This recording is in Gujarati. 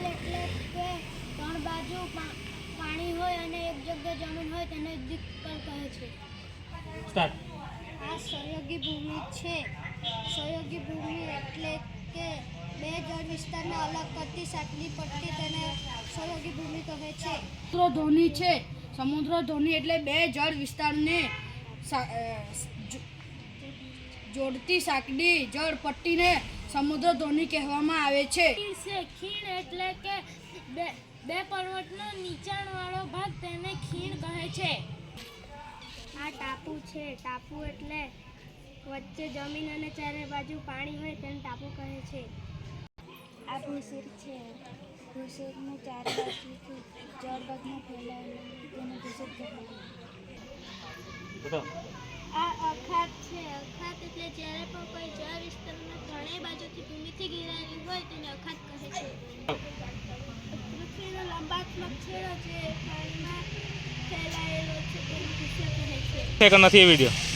ભૂગોળ એટલે કે ત્રણ બાજુ પા- પાણી હોય અને એક જગ્યાએ જમીન હોય તેને દ્વીપકલ્પ કહે છે. સ્ટાર્ટ. આ સહયોગી ભૂમિ છે. સહયોગી ભૂમિ એટલે કે બે જળ વિસ્તારને અલગ કરતી સાંકડી પટ્ટી તેને સહયોગી ભૂમિ કહે છે. સમુદ્ર ધોની છે. સમુદ્ર ધોની એટલે બે જળ વિસ્તારને સા- જોડતી સાંકડી જળ પટ્ટીને સમુદ્ર ધોની કહેવામાં આવે છે. ખીણ એટલે કે બે બે પર્વતનો નીચાણવાળો ભાગ તેને ખીણ કહે છે. આ ટાપુ છે. ટાપુ એટલે વચ્ચે જમીન અને ચારે બાજુ પાણી હોય તેને ટાપુ કહે છે. આ ભૂસિર છે. ભૂસિરને ચારે બાજુથી જળભાગમાં ફેલાયેલું તેને ભૂસિર કહેવાય. આ અખાત છે. અખાત એટલે જ્યારે પણ કોઈ જળ વિસ્તારમાં ત્રણેય છે. નથી એ વીડિયો